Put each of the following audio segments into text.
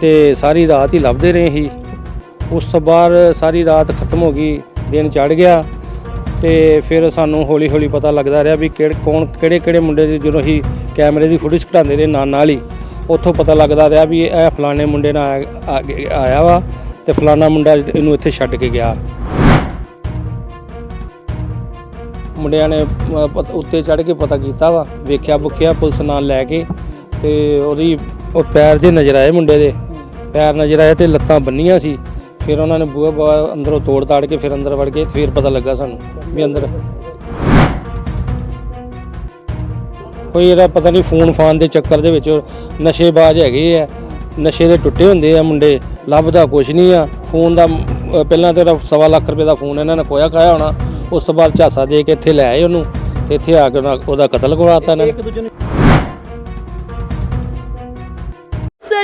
ਤੇ ਸਾਰੀ ਰਾਤ ਹੀ ਲੱਭਦੇ ਰਹੇ ਸੀ। ਉਸ ਤੋਂ ਬਾਅਦ ਸਾਰੀ ਰਾਤ ਖਤਮ ਹੋ ਗਈ, ਦਿਨ ਚੜ ਗਿਆ ਤੇ ਫਿਰ ਸਾਨੂੰ ਹੌਲੀ ਹੌਲੀ ਪਤਾ ਲੱਗਦਾ ਰਿਹਾ ਵੀ ਕਿਹੜੇ, ਕੌਣ ਕਿਹੜੇ ਕਿਹੜੇ ਮੁੰਡੇ ਦੇ ਜਦੋਂ ਅਸੀਂ ਕੈਮਰੇ ਦੀ ਫੁਟੇਜ ਘਟਾਉਂਦੇ ਰਹੇ ਨਾਲ ਨਾਲ ਹੀ, ਉੱਥੋਂ ਪਤਾ ਲੱਗਦਾ ਰਿਹਾ ਵੀ ਇਹ ਫਲਾਣੇ ਮੁੰਡੇ ਨਾਲ ਆ- ਆਇਆ ਵਾ ਤੇ ਫਲਾਣਾ ਮੁੰਡਾ ਇਹਨੂੰ ਇੱਥੇ ਛੱਡ ਕੇ ਗਿਆ। ਮੁੰਡਿਆਂ ਨੇ ਉੱਤੇ ਚੜ ਕੇ ਪਤਾ ਕੀਤਾ ਵਾ ਵੇਖਿਆ ਬੁੱਕਿਆ ਪੁਲਿਸ ਨਾਲ ਲੈ ਕੇ ਤੇ ਉਹਦੀ, ਉਹ ਪੈਰ ਦੇ ਨਜ਼ਰ ਆਏ ਮੁੰਡੇ ਦੇ। ਪੈਰ ਨਜ਼ਰ ਆਏ ਤੇ ਲੱਤਾਂ ਬੰਨੀਆਂ ਸੀ, ਫਿਰ ਉਹਨਾਂ ਨੇ ਬੂਹਾ ਬੂਹਾ ਅੰਦਰੋਂ ਤੋੜ ਤਾੜ ਕੇ ਫਿਰ ਅੰਦਰ ਵੜ ਕੇ ਫਿਰ ਪਤਾ ਲੱਗਾ ਸਾਨੂੰ ਵੀ ਅੰਦਰ। ਕੋਈ ਇਹਦਾ ਪਤਾ ਨਹੀਂ ਫੋਨ ਫਾਨ ਦੇ ਚੱਕਰ ਦੇ ਵਿੱਚ ਨਸ਼ੇਬਾਜ਼ ਹੈਗੇ ਆ, ਨਸ਼ੇ ਦੇ ਟੁੱਟੇ ਹੁੰਦੇ ਆ ਮੁੰਡੇ, ਲੱਭਦਾ ਕੁਛ ਨਹੀਂ ਆ। ਫੋਨ ਦਾ, ਪਹਿਲਾਂ ਤੇ ਉਹਦਾ ਸਵਾ ਲੱਖ ਰੁਪਏ ਦਾ ਫੋਨ ਇਹਨਾਂ ਨੇ ਕੋਇਆ ਖਾਇਆ ਹੋਣਾ, ਉਸ ਤੋਂ ਬਾਅਦ ਝਾਸਾ ਦੇ ਕੇ ਇੱਥੇ ਲੈ ਆਏ ਉਹਨੂੰ, ਤੇ ਇੱਥੇ ਆ ਕੇ ਉਹਨਾਂ- ਉਹਦਾ ਕਤਲ ਕਰਵਾਤਾ ਇਹਨਾਂ ਨੇ।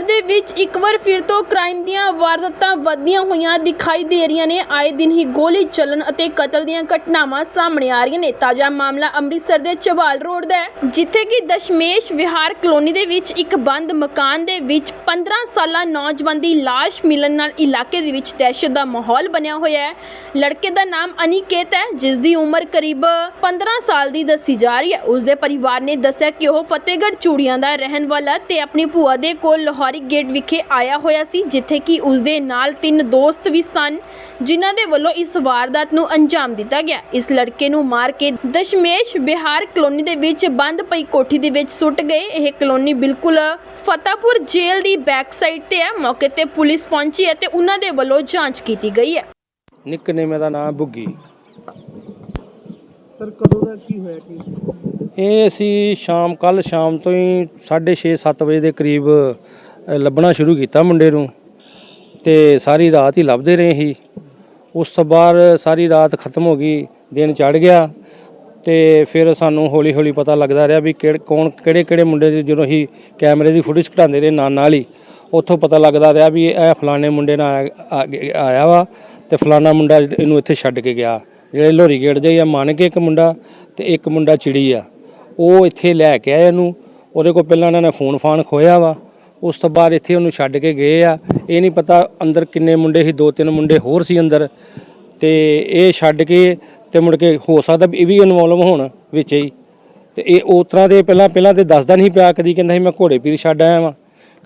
ਸਰ ਦੇ ਵਿੱਚ ਇੱਕ ਵਾਰ ਫਿਰ ਤੋਂ ਕ੍ਰਾਈਮ ਦੀਆਂ ਵਾਰਦਾਤਾਂ ਵੱਧਦੀਆਂ ਹੋਈਆਂ ਦਿਖਾਈ ਦੇ ਰਹੀਆਂ ਨੇ। ਆਏ ਦਿਨ ਹੀ ਗੋਲੀ ਚੱਲਣ ਅਤੇ ਕਤਲ ਦੀਆਂ ਘਟਨਾਵਾਂ ਸਾਹਮਣੇ ਆ ਰਹੀਆਂ ਨੇ। ਤਾਜ਼ਾ ਮਾਮਲਾ ਅੰਮ੍ਰਿਤਸਰ ਦੇ ਚਵਾਲ ਰੋਡ ਦਾ ਹੈ, ਜਿੱਥੇ ਕਿ ਦਸ਼ਮੇਸ਼ ਵਿਹਾਰ ਕਲੋਨੀ ਦੇ ਵਿੱਚ ਇੱਕ ਬੰਦ ਮਕਾਨ ਦੇ ਵਿੱਚ 15 ਸਾਲਾ ਨੌਜਵਾਨ ਦੀ ਲਾਸ਼ ਮਿਲਣ ਨਾਲ ਇਲਾਕੇ ਦੇ ਵਿੱਚ ਦਹਿਸ਼ਤ ਦਾ ਮਾਹੌਲ ਬਣਿਆ ਹੋਇਆ ਹੈ। ਲੜਕੇ ਦਾ ਨਾਮ ਅਨਿਕੇਤ ਹੈ, ਜਿਸ ਦੀ ਉਮਰ ਕਰੀਬ 15 ਸਾਲ ਦੀ ਦੱਸੀ ਜਾ ਰਹੀ ਹੈ। ਉਸ ਦੇ ਪਰਿਵਾਰ ਨੇ ਦੱਸਿਆ ਕਿ ਉਹ ਫਤਿਹਗੜ੍ਹ ਚੂੜੀਆਂ ਦਾ ਰਹਿਣ ਵਾਲਾ ਤੇ ਆਪਣੀ ਭੂਆ ਦੇ ਕੋਲ ਲਾਹੌਰ ਗੇਟ ਵਿਖੇ ਆਇਆ ਹੋਇਆ ਸੀ ਜਿੱਥੇ ਕਿ ਉਸ ਦੇ ਨਾਲ ਤਿੰਨ ਦੋਸਤ ਵੀ ਸਨ ਜਿਨ੍ਹਾਂ ਦੇ ਵੱਲੋਂ ਇਸ ਵਾਰਦਾਤ ਨੂੰ ਅੰਜਾਮ ਦਿੱਤਾ ਗਿਆ। ਇਸ ਲੜਕੇ ਨੂੰ ਮਾਰ ਕੇ ਦਸ਼ਮੇਸ਼ ਬਿਹਾਰ ਕਲੋਨੀ ਦੇ ਵਿੱਚ ਬੰਦ ਪਈ ਕੋਠੀ ਦੇ ਵਿੱਚ ਸੁੱਟ ਗਏ। ਇਹ ਕਲੋਨੀ ਬਿਲਕੁਲ ਫਤਿਹਪੁਰ ਜੇਲ੍ਹ ਦੀ ਬੈਕ ਸਾਈਡ ਤੇ ਹੈ। ਮੌਕੇ ਤੇ ਪੁਲਿਸ ਪਹੁੰਚੀ ਹੈ ਤੇ ਉਹਨਾਂ ਦੇ ਵੱਲੋਂ ਜਾਂਚ ਕੀਤੀ ਗਈ ਹੈ। ਨਿਕਨੇਮ ਦਾ ਨਾਮ ਬੁੱਗੀ। ਸਰ ਕਦੋਂ ਦਾ ਕੀ ਹੋਇਆ ਕੀ ਇਹ ਅਸੀਂ ਸ਼ਾਮ ਕੱਲ ਸ਼ਾਮ ਤੋਂ ਹੀ 6:30 7 ਵਜੇ ਦੇ ਕਰੀਬ ਲੱਭਣਾ ਸ਼ੁਰੂ ਕੀਤਾ ਮੁੰਡੇ ਨੂੰ ਤੇ ਸਾਰੀ ਰਾਤ ਹੀ ਲੱਭਦੇ ਰਹੇ ਸੀ। ਉਸ ਤੋਂ ਬਾਅਦ ਸਾਰੀ ਰਾਤ ਖਤਮ ਹੋ ਗਈ, ਦਿਨ ਚੜ ਗਿਆ ਤੇ ਫਿਰ ਸਾਨੂੰ ਹੌਲੀ ਹੌਲੀ ਪਤਾ ਲੱਗਦਾ ਰਿਹਾ ਵੀ ਕਿਹੜੇ, ਕੌਣ ਕਿਹੜੇ ਕਿਹੜੇ ਮੁੰਡੇ ਦੀ ਜਦੋਂ ਅਸੀਂ ਕੈਮਰੇ ਦੀ ਫੁਟੇਜ ਘਟਾਉਂਦੇ ਰਹੇ ਨਾਲ ਨਾਲ ਹੀ, ਉੱਥੋਂ ਪਤਾ ਲੱਗਦਾ ਰਿਹਾ ਵੀ ਇਹ ਫਲਾਣੇ ਮੁੰਡੇ ਨਾਲ ਆ- ਆਇਆ ਵਾ ਤੇ ਫਲਾਣਾ ਮੁੰਡਾ ਇਹਨੂੰ ਇੱਥੇ ਛੱਡ ਕੇ ਗਿਆ। ਜਿਹੜੇ ਲੋਰੀ ਗੇਟ ਦੇ ਆ, ਮੰਨ ਕੇ ਇੱਕ ਮੁੰਡਾ ਤੇ ਇੱਕ ਮੁੰਡਾ ਚਿੜੀ ਆ। ਉਹ ਇੱਥੇ ਲੈ ਕੇ ਆਏ ਇਹਨੂੰ, ਉਹਦੇ ਕੋਲ ਪਹਿਲਾਂ ਇਹਨਾਂ ਨੇ ਫੋਨ ਫਾਨ ਖੋਇਆ ਵਾ। ਉਸ ਤੋਂ ਬਾਅਦ ਇੱਥੇ ਉਹਨੂੰ ਛੱਡ ਕੇ ਗਏ ਆ। ਇਹ ਨਹੀਂ ਪਤਾ ਅੰਦਰ ਕਿੰਨੇ ਮੁੰਡੇ ਸੀ, ਦੋ ਤਿੰਨ ਮੁੰਡੇ ਹੋਰ ਸੀ ਅੰਦਰ। ਤੇ ਇਹ ਛੱਡ ਕੇ ਤੇ ਮੁੜ ਕੇ ਹੋ ਸਕਦਾ ਇਹ ਵੀ ਇਨਵੋਲਵ ਹੋਣ ਵਿੱਚ ਹੀ। ਤੇ ਇਹ ਉਸ ਤਰ੍ਹਾਂ ਦੇ ਪਹਿਲਾਂ ਪਹਿਲਾਂ ਤੇ ਦੱਸਦਾ ਨਹੀਂ ਪਿਆ। ਕਦੀ ਕਹਿੰਦਾ ਸੀ, ਮੈਂ ਘੋੜੇ ਪੀਰ ਛੱਡ ਆਇਆ ਵਾਂ।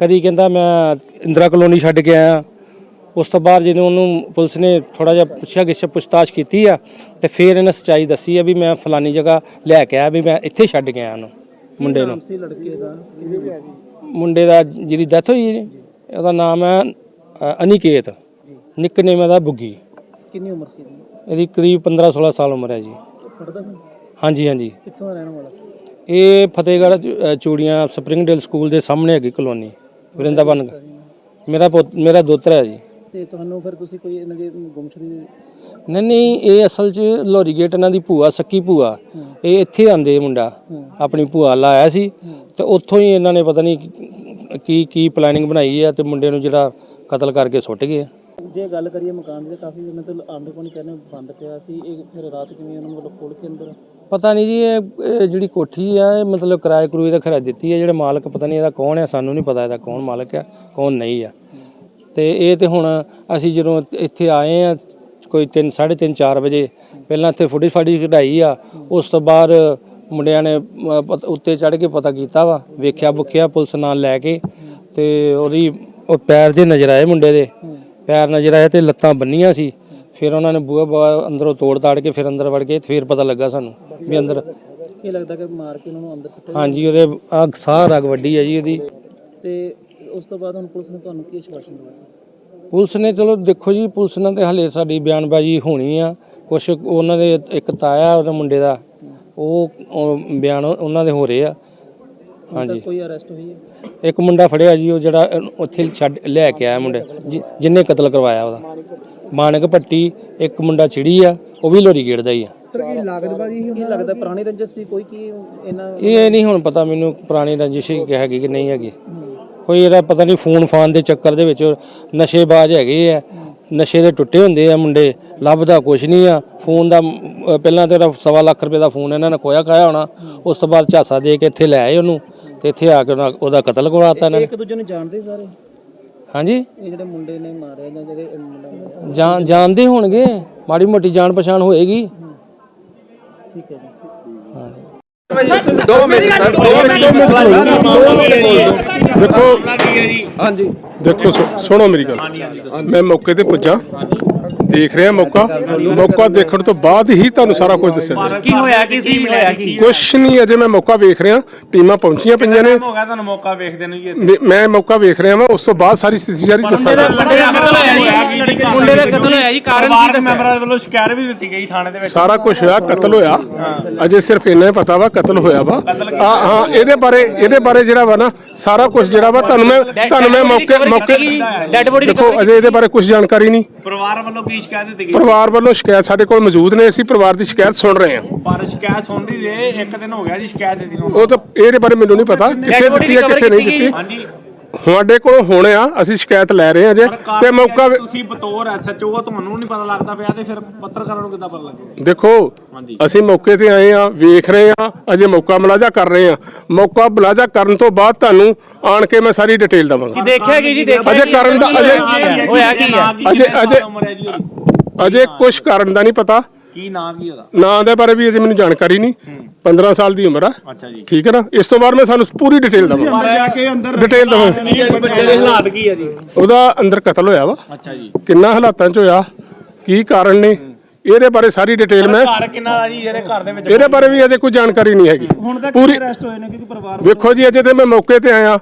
ਕਦੀ ਕਹਿੰਦਾ, ਮੈਂ ਇੰਦਰਾ ਕਲੋਨੀ ਛੱਡ ਕੇ ਆਇਆ। ਉਸ ਤੋਂ ਬਾਅਦ ਜਦੋਂ ਉਹਨੂੰ ਪੁਲਿਸ ਨੇ ਥੋੜਾ ਜਿਹਾ ਪੁੱਛਿਆ ਗਿੱਛ ਪੁੱਛਤਾਛ ਕੀਤੀ ਆ, ਤੇ ਫਿਰ ਇਹਨੇ ਸੱਚਾਈ ਦੱਸੀ ਆ ਵੀ ਮੈਂ ਫਲਾਨੀ ਜਗ੍ਹਾ ਲੈ ਕੇ ਆਇਆ, ਵੀ ਮੈਂ ਇੱਥੇ ਛੱਡ ਕੇ ਆਇਆ ਉਹਨੂੰ, ਮੁੰਡੇ ਨੂੰ। ਸੀ ਲੜਕੇ ਦਾ ਮੁੰਡੇ ਦਾ ਜਿਹਦੀ ਡੈਥ ਹੋਈ ਜੀ ਉਹਦਾ ਨਾਮ ਹੈ ਅ, ਅਨਿਕੇਤ। ਨਿਕਨੇਮ ਇਹਦਾ ਬੁੱਗੀ। ਕਿੰਨੀ ਉਮਰ ਸੀ ਇਹਦੀ? ਇਹਦੀ ਕਰੀਬ 15 16 ਸਾਲ ਉਮਰ ਹੈ ਜੀ। ਪੜਦਾ ਸੀ? ਹਾਂਜੀ ਹਾਂਜੀ। ਕਿੱਥੋਂ ਦਾ ਰਹਿਣ ਵਾਲਾ ਸੀ? ਇਹ ਫਤਿਹਗੜ੍ਹ ਅ, ਚੂੜੀਆਂ ਸਪਰਿੰਗਡੇਲ ਸਕੂਲ ਦੇ ਸਾਹਮਣੇ ਹੈਗੀ ਕਲੋਨੀ ਵਰਿੰਦਾਵਨ। ਮੇਰਾ ਪੁੱਤ ਮੇਰਾ ਦੋਤਰਾ ਹੈ ਜੀ। ਤੇ ਤੁਹਾਨੂੰ ਫਿਰ ਤੁਸੀਂ ਕੋਈ ਇਹਨਾਂ ਦੇ ਗੁੰਮਸ਼ੁਦੀ ਨਹੀਂ ਨਹੀਂ ਇਹ ਅਸਲ 'ਚ ਲੋਰੀ ਗੇਟ ਇਹਨਾਂ ਦੀ ਭੂਆ ਸੱਕੀ ਭੂਆ। ਇਹ ਇੱਥੇ ਆਂਦੇ ਮੁੰਡਾ ਆਪਣੀ ਭੂਆ ਲਾਇਆ ਸੀ। ਤੇ ਉੱਥੋਂ ਹੀ ਇਹਨਾਂ ਨੇ ਪਤਾ ਨਹੀਂ ਕੀ ਕੀ ਪਲੈਨਿੰਗ ਬਣਾਈ ਆ ਤੇ ਮੁੰਡੇ ਨੂੰ ਜਿਹੜਾ ਕਤਲ ਕਰਕੇ ਸੁੱਟ ਗਏ। ਜੇ ਗੱਲ ਕਰੀਏ ਮਕਾਨ ਦੀ ਕਾਫੀ ਦਿਨਾਂ ਤੋਂ ਆਂਡੇ ਕੋਲ ਕਹਿੰਦੇ ਬੰਦ ਪਿਆ ਸੀ। ਇਹ ਫਿਰ ਰਾਤ ਕਿਵੇਂ ਉਹਨਾਂ ਵੱਲੋਂ ਖੋਲ ਕੇ ਅੰਦਰ? ਪਤਾ ਨਹੀਂ ਜੀ ਇਹ ਇਹ ਜਿਹੜੀ ਕੋਠੀ ਆ ਇਹ ਮਤਲਬ ਕਿਰਾਏ ਕਰੂਏ ਦਾ ਖਰਾ ਦਿੱਤੀ ਹੈ ਜਿਹੜੇ ਮਾਲਕ ਪਤਾ ਨਹੀਂ ਇਹਦਾ ਕੌਣ ਹੈ ਸਾਨੂੰ ਨਹੀਂ ਪਤਾ ਇਹਦਾ ਕੌਣ ਮਾਲਕ ਹੈ ਕੌਣ ਨਹੀਂ ਆ। ਤੇ ਇਹ ਤੇ ਹੁਣ ਅਸੀਂ ਜਦੋਂ ਇੱਥੇ ਆਏ ਆ ਕੋਈ 3 3:30 4 ਵਜੇ ਪਹਿਲਾਂ ਇੱਥੇ ਫੁੱਡੀ ਫਾੜੀ ਕਢਾਈ ਆ ਉਸ ਤੋਂ ਬਾਅਦ ਮੁੰਡਿਆਂ ਨੇ ਉੱਤੇ ਚੜ ਕੇ ਪਤਾ ਕੀਤਾ ਵਾ ਵੇਖਿਆ ਬੁੱਕਿਆ ਪੁਲਿਸ ਨਾਲ ਲੈ ਕੇ ਤੇ ਉਹਦੀ ਉਹ ਪੈਰ ਜੇ ਨਜ਼ਰ ਆਏ ਮੁੰਡੇ ਦੇ ਪੈਰ ਨਜ਼ਰ ਆਏ ਤੇ ਲੱਤਾਂ ਬੰਨੀਆਂ ਸੀ ਫਿਰ ਉਹਨਾਂ ਨੇ ਬੂਹਾ ਬੂਹਾ ਅੰਦਰੋਂ ਤੋੜ ਤਾੜ ਕੇ ਫਿਰ ਅੰਦਰ ਵੜ ਗਏ ਫਿਰ ਪਤਾ ਲੱਗਾ ਸਾਨੂੰ ਵੀ ਅੰਦਰ ਕੀ ਲੱਗਦਾ ਕਿ ਮਾਰ ਕੇ ਉਹਨਾਂ ਨੂੰ ਅੰਦਰ ਸੁੱਟਿਆ ਹਾਂਜੀ ਉਹਦੇ ਆ ਸਾਹ ਰਗ ਵੱਡੀ ਹੈ ਜੀ ਉਹਦੀ। ਤੇ ਉਸ ਤੋਂ ਬਾਅਦ ਹੁਣ ਪੁਲਿਸ ਨੇ ਤੁਹਾਨੂੰ ਕੀ ਆਸ਼ਵਾਸਨ ਦਿੱਤਾ ਪੁਲਿਸ ਨੇ ਚਲੋ ਦੇਖੋ ਜੀ ਪੁਲਿਸ ਨਾਲ ਤੇ ਹਲੇ ਸਾਡੀ ਬਿਆਨਬਾਜ਼ੀ ਹੋਣੀ ਆ। ਕੁਛ ਉਹਨਾਂ ਦੇ ਇੱਕ ਤਾਇਆ ਉਹਦੇ ਮੁੰਡੇ ਦਾ ਉਹ ਬਿਆਨ ਉਹਨਾਂ ਦੇ ਹੋ ਰਹੇ ਆ। ਹਾਂਜੀ। ਕੋਈ ਅਰੈਸਟ ਹੋਈ ਹੈ? ਇੱਕ ਮੁੰਡਾ ਫੜਿਆ ਜੀ ਉਹ ਜਿਹੜਾ ਉੱਥੇ ਛੱਡ ਲੈ ਕੇ ਆਇਆ ਮੁੰਡੇ ਜਿ- ਜਿਹਨੇ ਕਤਲ ਕਰਵਾਇਆ ਉਹਦਾ। ਮਾਨਕ ਪੱਟੀ ਇੱਕ ਮੁੰਡਾ ਚਿੜੀ ਆ ਉਹ ਵੀ ਲੋਰੀ ਗੇੜ ਦਾ ਹੀ ਆ। ਸਰ ਕੀ ਲਾਗਤ ਬਾਜੀ ਕੀ ਲੱਗਦਾ ਪੁਰਾਣੀ ਰੰਜਸ ਸੀ? ਕੋਈ ਕੀ ਇਹਨਾਂ ਇਹ ਨਹੀਂ ਹੁਣ ਪਤਾ ਮੈਨੂੰ ਪੁਰਾਣੀ ਰੰਜਿਸ਼ ਹੀ ਹੈਗੀ ਕਿ ਨਹੀਂ ਹੈਗੀ। ਕੋਈ ਇਹਦਾ ਪਤਾ ਨਹੀਂ ਫੋਨ ਫਾਨ ਦੇ ਚੱਕਰ ਦੇ ਵਿੱਚ ਨਸ਼ੇਬਾਜ਼ ਹੈਗੇ ਆ ਨਸ਼ੇ ਦੇ ਟੁੱਟੇ ਹੁੰਦੇ ਆ ਮੁੰਡੇ ਲੱਭਦਾ ਕੁਛ ਨਹੀਂ ਆ। ਫੋਨ ਦਾ ਪਹਿਲਾਂ ਤੇ ਸਵਾ ਲੱਖ ਰੁਪਏ ਦਾ ਫੋਨ ਇਹਨਾਂ ਨੇ ਖੋਇਆ ਖਾਇਆ ਹੋਣਾ। ਉਸ ਤੋਂ ਬਾਅਦ ਝਾਸਾ ਦੇ ਕੇ ਇੱਥੇ ਲੈ ਆਏ ਉਹਨੂੰ ਤੇ ਇੱਥੇ ਆ ਕੇ ਉਹਦਾ ਕਤਲ ਕਰਵਾਤਾ ਇਹਨਾਂ ਨੇ। ਇੱਕ ਦੂਜੇ ਨੂੰ ਜਾਣਦੇ ਸਾਰੇ? ਹਾਂਜੀ? ਇਹ ਜਿਹੜੇ ਮੁੰਡੇ ਨੇ ਮਾਰਿਆ ਜਾਂ ਜਿਹੜੇ ਜਾਣ ਜਾਣਦੇ ਹੋਣਗੇ। ਮਾੜੀ ਮੋਟੀ ਜਾਣ ਪਛਾਣ ਹੋਏਗੀ। ਠੀਕ ਹੈ ਜੀ। ਦੇਖੋ ਹਾਂਜੀ। ਦੇਖੋ ਸੁਣੋ ਮੇਰੀ ਗੱਲ। ਮੈਂ ਮੌਕੇ ਤੇ ਪੁੱਜਾ। ਦੇਖ ਰਿਹਾ ਮੌਕਾ। ਮੌਕਾ ਦੇਖਣ ਤੋਂ ਬਾਅਦ ਹੀ ਤੁਹਾਨੂੰ ਸਾਰਾ ਕੁਝ ਦੱਸਿਆ ਜਾਏਗਾ ਕੀ ਹੋਇਆ? ਕੀ ਸੀ? ਹੋਇਆ ਕੀ? ਕੁਛ ਨਹੀਂ ਅਜੇ ਮੈਂ ਮੌਕਾ ਵੇਖ ਰਿਹਾ। ਟੀਮਾਂ ਪਹੁੰਚੀਆਂ ਪਈਆਂ ਨੇ। ਹੋ ਗਿਆ ਤੁਹਾਨੂੰ ਮੌਕਾ ਵੇਖਦੇ ਨੂੰ ਜੀ ਮੈਂ- ਮੌਕਾ ਵੇਖ ਰਿਹਾ ਵਾਂ ਉਸ ਤੋਂ ਬਾਅਦ ਸਾਰੀ ਸਥਿਤੀ ਸਾਰੀ ਦੱਸਾਂਗਾ। ਮੁੰਡੇ ਦਾ ਕਤਲ ਹੋਇਆ ਜੀ। ਮੁੰਡੇ ਦਾ ਕਤਲ ਹੋਇਆ ਜੀ। ਕਾਰਨ ਕੀ ਦੱਸਿਆ? ਮੈਂਬਰਾਂ ਵੱਲੋਂ ਸ਼ਿਕਾਇਤ ਵੀ ਦਿੱਤੀ ਗਈ ਥਾਣੇ ਦੇ ਵਿੱਚ। ਸਾਰਾ ਕੁਝ ਹੋਇਆ ਕਤਲ ਹੋਇਆ। ਅਜੇ ਸਿਰਫ ਇੰਨਾ ਹੀ ਪਤਾ ਵਾ ਕਤਲ ਹੋਇਆ ਵਾ। ਹਾਂ ਹਾਂ ਇਹਦੇ ਬਾਰੇ ਇਹਦੇ ਬਾਰੇ ਜਿਹੜਾ ਵਾ ਨਾ ਸਾਰਾ ਕੁਝ ਜਿਹੜਾ ਵਾ ਤੁਹਾਨੂੰ ਮੈਂ ਤੁਹਾਨੂੰ ਮੈਂ ਮੌਕੇ ਮੌਕੇ ਡੈਡ ਬੋਡੀ ਦੇਖੋ ਅਜੇ ਇਹਦੇ ਬਾਰੇ ਕੁਝ ਜਾਣਕਾਰੀ ਨਹੀਂ। ਪਰਿਵਾਰ ਵੱਲੋਂ ਕੀ ਸ਼ਿਕਾਇਤ ਦਿੱਤੀ ਗਈ? ਪਰਿਵਾਰ ਵੱਲੋਂ ਸ਼ਿਕਾਇਤ ਸਾਡੇ ਕੋਲ ਮੌਜੂਦ ਨੇ ਅਸੀਂ ਪਰਿਵਾਰ ਦੀ ਸ਼ਿਕਾਇਤ ਸੁਣ ਰਹੇ ਹਾਂ। ਪਰ ਸ਼ਿਕਾਇਤ ਸੁਣ ਰਹੇ ਇੱਕ ਦਿਨ ਹੋ ਗਿਆ ਜੀ ਸ਼ਿਕਾਇਤ ਦਿੱਤੀ ਨੂੰ। ਉਹ ਤਾਂ ਇਹਦੇ ਬਾਰੇ ਮੈਨੂੰ ਨਹੀਂ ਪਤਾ ਕਿੱਥੇ ਦਿੱਤੀ ਹੈ ਕਿੱਥੇ ਨਹੀਂ ਦਿੱਤੀ। ਹਾਂਜੀ। ਸਾਡੇ ਕੋਲ ਹੁਣ ਆ ਅਸੀਂ ਸ਼ਿਕਾਇਤ ਲੈ ਰਹੇ ਹਾਂ ਜੇ ਤੇ ਮੌਕਾ ਤੁਸੀਂ ਬਤੌਰ ਐਸਐਚਓ ਤੁਹਾਨੂੰ ਨਹੀਂ ਪਤਾ ਲੱਗਦਾ ਪਿਆ ਤੇ ਫਿਰ ਪੱਤਰਕਾਰਾਂ ਨੂੰ ਕਿੱਦਾਂ ਪਤਾ ਲੱਗੂ ਦੇਖੋ ਅਸੀਂ ਮੌਕੇ ਤੇ ਆਏ ਆ ਵੇਖ ਰਹੇ ਆ ਅਜੇ ਮੌਕਾ ਮੁਲਾਜ਼ਾ ਕਰ ਰਹੇ ਆ ਮੌਕਾ ਮੁਲਾਜ਼ਾ ਕਰਨ ਤੋਂ ਬਾਅਦ ਤੁਹਾਨੂੰ ਆਣ ਕੇ ਮੈਂ ਸਾਰੀ ਡਿਟੇਲ ਦਵਾਂਗਾ। ਦੇਖਿਆ ਗਈ ਜੀ? ਦੇਖਿਆ ਅਜੇ ਕਰਨ ਦਾ ਅਜੇ ਹੋਇਆ ਕੀ ਹੈ? ਅਜੇ ਅਜੇ ਅਜੇ ਕੁਝ ਕਾਰਨ ਦਾ ਨਹੀਂ ਪਤਾ। ਕੀ ਨਾਮ ਕੀ ਉਹਦਾ? ਨਾਂ ਦੇ ਬਾਰੇ ਵੀ ਅਜੇ ਮੈਨੂੰ ਜਾਣਕਾਰੀ ਨਹੀਂ। 15 ਸਾਲ ਦੀ ਉਮਰ ਆ। ਅੱਛਾ ਜੀ। ਠੀਕ ਹੈ ਨਾ? ਇਸ ਤੋਂ ਬਾਅਦ ਮੈਂ ਸਾਨੂੰ ਪੂਰੀ ਡਿਟੇਲ ਦਵਾਂਗਾ ਜਾ ਕੇ ਅੰਦਰ ਡਿਟੇਲ ਦਵਾਂਗਾ ਬੱਚੇ ਦੇ ਹਾਲਾਤ ਕੀ ਹੈ ਜੀ? ਉਹਦਾ ਅੰਦਰ ਕਤਲ ਹੋਇਆ ਵਾ। ਅੱਛਾ ਜੀ। ਕਿੰਨਾ ਹਾਲਾਤਾਂ 'ਚ ਹੋਇਆ? ਕੀ ਕਾਰਨ ਨੇ? ਇਹਦੇ ਬਾਰੇ ਸਾਰੀ ਡਿਟੇਲ ਮੈਂ ਘਰ ਕਿੰਨਾ ਦਾ ਜੀ? ਜਿਹੜੇ ਘਰ ਦੇ ਵਿੱਚ ਇਹਦੇ ਬਾਰੇ ਵੀ ਅਜੇ ਕੋਈ ਜਾਣਕਾਰੀ ਨਹੀਂ ਹੈਗੀ। ਪੂਰੀ ਅਰੈਸਟ ਹੋਏ ਨੇ? ਕਿਉਂਕਿ ਪਰਿਵਾਰ ਵੇਖੋ ਜੀ ਅਜੇ ਤੇ ਮੈਂ ਮੌਕੇ ਤੇ ਆਇਆ।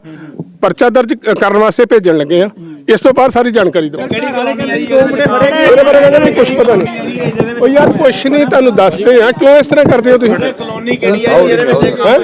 ਪਰਚਾ ਦਰਜ ਕਰਨ ਵਾਸਤੇ ਭੇਜਣ ਲੱਗੇ ਆ। ਇਸ ਤੋਂ ਬਾਅਦ ਸਾਰੀ ਜਾਣਕਾਰੀ ਦਵਾਂਗਾ ਕਿਹੜੀ ਕਲੋਨੀ ਹੈ ਜੀ? ਦੋ ਮੁੰਡੇ ਫੜੇ ਇਹਦੇ ਬਾਰੇ ਮੈਨੂੰ ਵੀ ਕੁਝ ਪਤਾ ਨਹੀਂ। ਉਹ ਯਾਰ ਕੁਛ ਨਹੀਂ ਤੁਹਾਨੂੰ ਦੱਸਦੇ ਆ। ਕਿਉਂ ਇਸ ਤਰ੍ਹਾਂ ਕਰਦੇ ਹੋ ਤੁਸੀਂ? ਕਲੋਨੀ ਕਿਹੜੀ ਹੈ ਜੀ? ਇਹਦੇ ਵਿੱਚ ਹੈਂ?